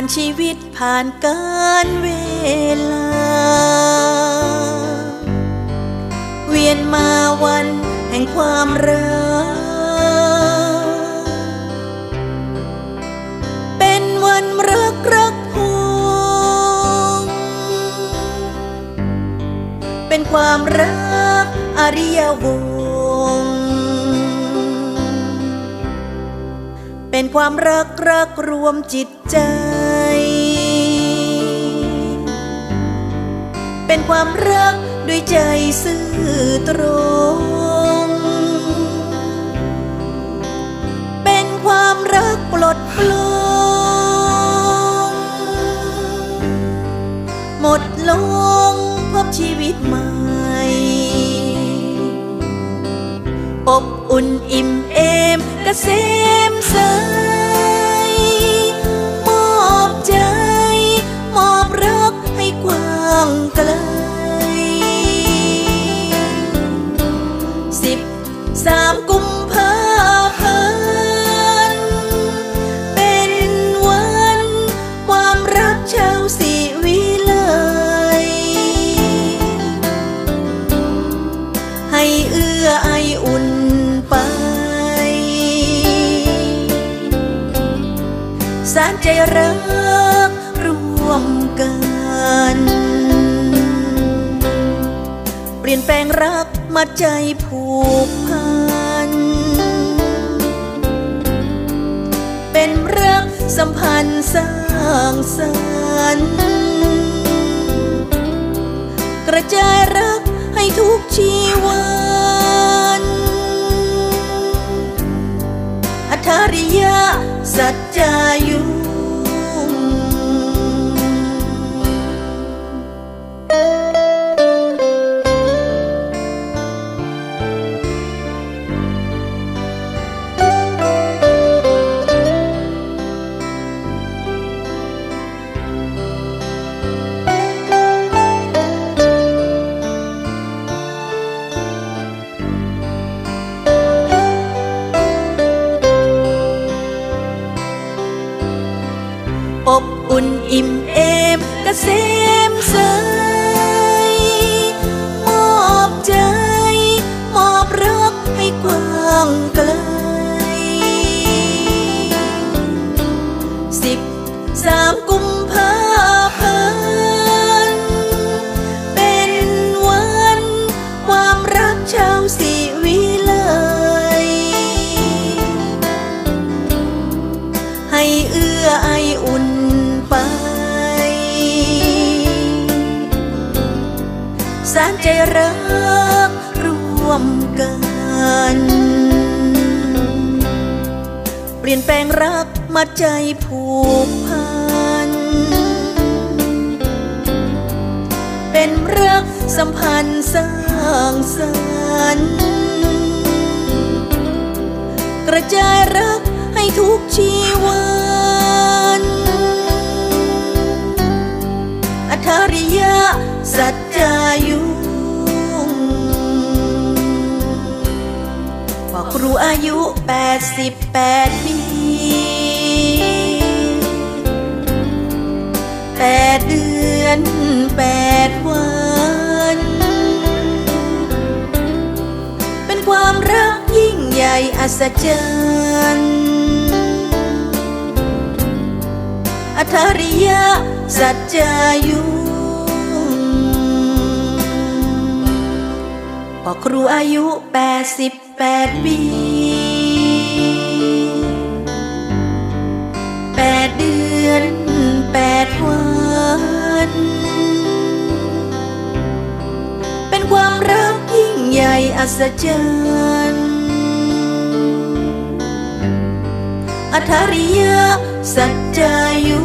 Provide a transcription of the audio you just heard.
านชีวิตผ่านการเวลา เวียนมาวันแห่งความรักเป็นวันรักรักพวงเป็นความรักอริยวงศ์เป็นความรักรักรวมจิตใจ เป็นความรักด้วยใจซื่อตรง เป็นความรักปลดปลงหมดลงพบชีวิตใหม่ อบอุ่นอิ่มเอมกเกษม สามกุมภาพันธ์เป็นวันความรักชาวสีวิไลให้เอื้อไออุ่นไป สารใจรักร่วมกัน เปลี่ยนแปลงรัก มาใจผูกพัน เป็นรักสัมพันธ์สร้างสรรค์กระจายรักให้ทุกชีวันอัธริยะสัจจายุ มก สารใจรักร่วมกัน เปลี่ยนแปลงรักมาใจผูกพัน เป็นรักสัมพันธ์สร้างสรรค์กระจายรักให้ทุกชีวันอัธริยะสัจ อายุ 88 ปีแปดเดือนแปดวัน เป็นความรักยิ่งใหญ่อัศจรรย์อัธริยะสัจจายุบอครูอายุ 88 ปี อัศจรรย์อัธาริยะสัจจายุ